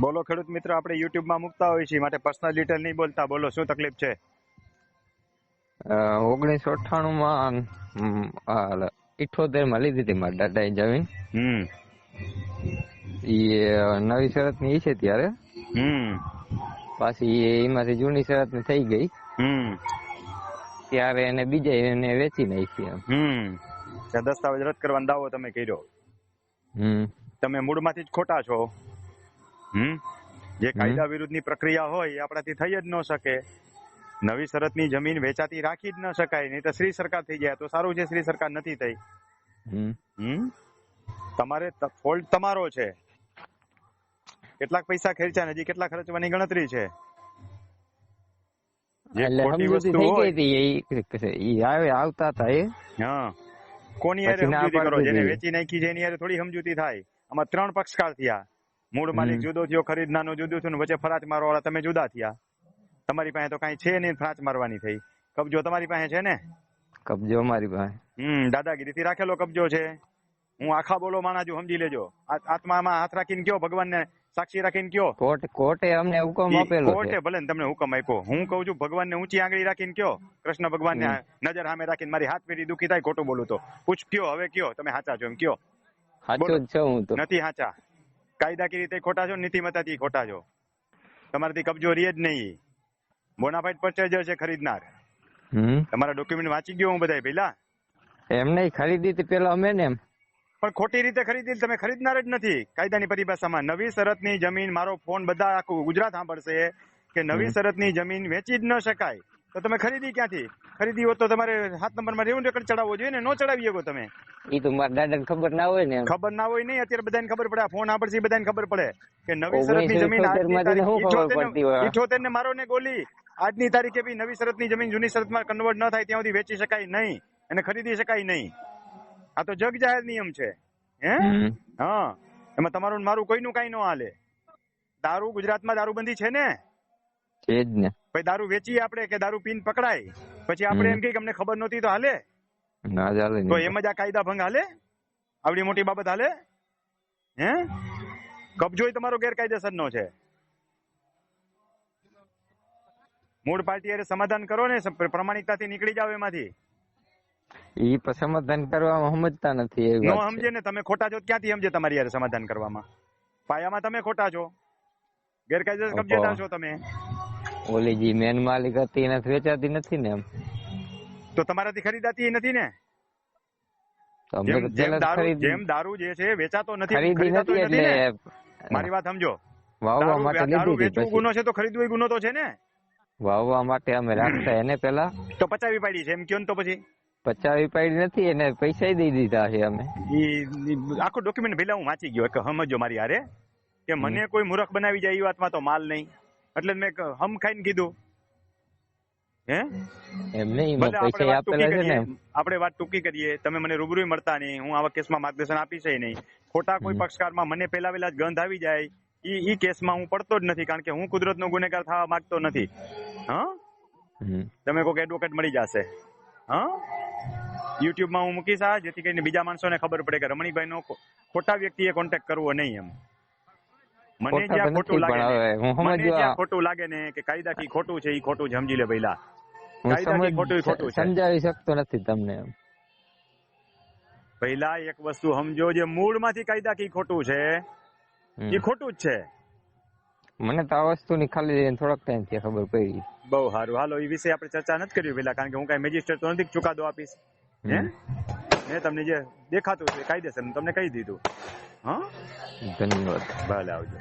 બોલો ખેડૂત મિત્ર આપણે યુટ્યુબમાં મૂકતા હોઈએ છીએ. માટે પર્સનલ ડિટેલ નહીં બોલતા. બોલો શું તકલીફ છે? ઓગણીસો અઠ્ઠાણું માં ઇઠોતેરમાં લીધી હતી મારા દાદાએ જમીન. હમ. એ નવી શરતની છે ત્યારે. હમ. પાછી એ એમાંથી જૂની શરતની થઈ ગઈ. હમ. ત્યારે એને બીજા એને વેચી નાખી એમ. હમ. દસ્તાવેજ રદ કરવાનો દાવો તમે કર્યો. હમ. તમે મૂળમાંથી જ ખોટા છો. હમ? જે કાયદા વિરુદ્ધની પ્રક્રિયા હોય એ આપણાથી થઈ જ ન શકે. નવી શરતની જમીન વેચાતી રાખી જ ન શકાય નહીં તો શ્રી સરકાર થઈ જાય. તો સારું છે શ્રી સરકાર નથી થઈ. હમ. તમારે ફોલ્ટ તમારો છે. કેટલાક પૈસા ખર્ચ્યા હજી કેટલા ખર્ચવાની ગણતરી છે? આવતા થાય. હા. કોની સમજૂતી કરો? જેને વેચી નાખી છે એની થોડી સમજૂતી થાય. આમાં ત્રણ પક્ષકાર થયા. મૂળ માલિક જુદો થયો ખરીદનારનો જુદું થયું વચ્ચે ફરાચ મારવા વાળા તમે જુદા થયા. તમારી પાસે તો કાંઈ છે નહીં ફરાચ મારવાની થઈ. કબજો તમારી પાસે છે ને? કબજો મારી પાસે. હમ દાદાગીરીથી રાખેલો કબજો છે. હું આખા બોલો માણા છું સમજી લેજો. આત્મામાં હાથ રાખીને કયો ભગવાનને સાક્ષી રાખીને કયો? કોર્ટ કોર્ટે અમને હુકમ આપેલો કોર્ટે ભલે ને તમને હુકમ આપ્યો. હું કહું છું ભગવાનને ઊંચી આંગળી રાખીને કયો? કૃષ્ણ ભગવાનને નજર સામે રાખીને મારી હાથ પેઢી દુખી થાય ખોટું બોલું તો. પૂછ કયો હવે કયો? તમે સાચા છો એમ કયો? સાચો જ છે હું તો. નથી સાચા. કાયદાકીય રીતે ખોટા છો નીતિમત્તાથી ખોટા છો? તમારાથી કબજો રીએ જ નહીં. બોનાફાઇડ પરચેજર છે ખરીદનાર. તમારા ડોક્યુમેન્ટ વાંચી ગયો હું બધાય પેલા એમ નહીં ખરીદી હતી પેલા અમે ને એમ. પણ ખોટી રીતે ખરીદી તમે ખરીદનાર જ નથી. કાયદાની પરિભાષામાં નવી શરતની જમીન મારો ફોન બધા આખું ગુજરાત સાંભળશે કે નવી શરતની જમીન વેચી જ ન શકાય. તો તમે ખરીદી ક્યાંથી? ખરીદી હોત તો તમારે સાત નંબરમાં રેવન્યુ રેકર્ડ ચડાવવો જોઈએ ને? નો ચડાવી શકો તમે? એ તો મારા દાદાને ખબર ના હોય ને. ખબર ના હોય નહીં અત્યારે બધાને ખબર પડે. આ ફોન સાંભળશે બધાને ખબર પડે કે નવી શરતની જમીન ઇઠોતેર ને મારો ને ગોલી. આજની તારીખે બી નવી શરતની જમીન જૂની શરતમાં કન્વર્ટ ન થાય ત્યાં સુધી વેચી શકાય નહીં અને ખરીદી શકાય નહીં. આ તો જગ જાહેર નિયમ છે. હે? હા. એમાં તમારું મારું કોઈનું કાંઈ ન હાલે. દારૂ ગુજરાતમાં દારૂબંધી છે ને? છે જ ને. પછી દારૂ વેચીએ આપણે કે દારૂ પીન પકડાય? પછી આપણે એમ કે અમને ખબર નહોતી તો હાલે? ના ચાલે તો એમ જ આ કાયદા ભંગ હાલે? આવડી મોટી બાબત હાલે? હે? કબજો તમારો ગેરકાયદેસર નો છે. મૂળ પાર્ટી અરે સમાધાન કરો ને પ્રમાણિકતાથી નીકળી જાવ એમાંથી. ઈ સમાધાન કરવામાં સમજતા નથી એ નો સમજે ને તમે ખોટા છો ક્યાંથી સમજે તમારી હારે સમાધાન કરવામાં? પાયામાં તમે ખોટા છો. ગેરકાયદેસર. કબજેદાર છો તમે. ઓલી જે મેન માલિક હતી એને વેચાતી નથી ને એમ. તો તમારાથી ખરીદાતી નથી ને? જેમ દારૂ જે છે વેચાતો નથી ખરીદી ખરીદાતો નથી ને? મારી વાત સમજો. વાવવા માટે દારૂ વેચવું ગુનો છે તો ખરીદવું ગુનો તો છે ને? વાવવા માટે અમે રાખતા એને પેલા. તો પચાવી પાડી છે એમ કયો ને તો પછી? પચાવી પાડી નથી એને પૈસા દઈ દીધા છે અમે. આખો ડોક્યુમેન્ટ પેલા હું વાંચી ગયો કે સમજો મારી હારે કે મને કોઈ મૂર્ખ બનાવી જાય એ વાતમાં તો માલ નહીં. એટલે મેં હમ ખાઈને કીધું. હે? એમ નહીં પૈસા વાત ટૂંકી આપેલા છે ને. આપણે વાત ટૂંકી કરીએ તમે મને રૂબરૂ મળતા નહીં હું આવા કેસમાં માર્ગદર્શન આપી છે નહીં. ખોટા કોઈ. પક્ષકારમાં મને પહેલા વેલા જ ગંધ આવી જાય ઈ ઈ કેસમાં હું પડતો જ નથી કારણ કે હું કુદરતનો ગુનેગાર થવા માંગતો નથી. હા? હમ. તમે કોઈક એડવોકેટ મળી જશે. હા? યુટ્યુબમાં હું મૂકીશ આ જેથી કરીને બીજા માણસોને ખબર પડે કે રમણીભાઈનો ખોટા વ્યક્તિએ કોન્ટેક્ટ કરવો નહીં એમ. મને જ્યાં ખોટું લાગે મને જ્યાં ખોટું લાગે ને કે કાયદાથી ખોટું છે એ ખોટું સમજી લે પહેલા કાયદાથી ખોટું ખોટું છે. સમજાવી શકતો નથી તમને. પહેલા એક વસ્તુ સમજો જે મૂળમાંથી કાયદાથી ખોટું છે. એ ખોટું જ છે. મને તો આ વસ્તુની ખાલી થોડાક ટાઈમથી ખબર પડી. બહુ સારું. હાલો એ વિશે આપણે ચર્ચા નથી કરી પેલા કારણ કે હું કઈ મેજિસ્ટ્રેટ તો નથી કે ચુકાદો આપીશ. હે. મેં તમને જે દેખાતું છે કાયદેસર તમને કહી દીધું. હા? ધન્યવાદ. ભલે આવજો.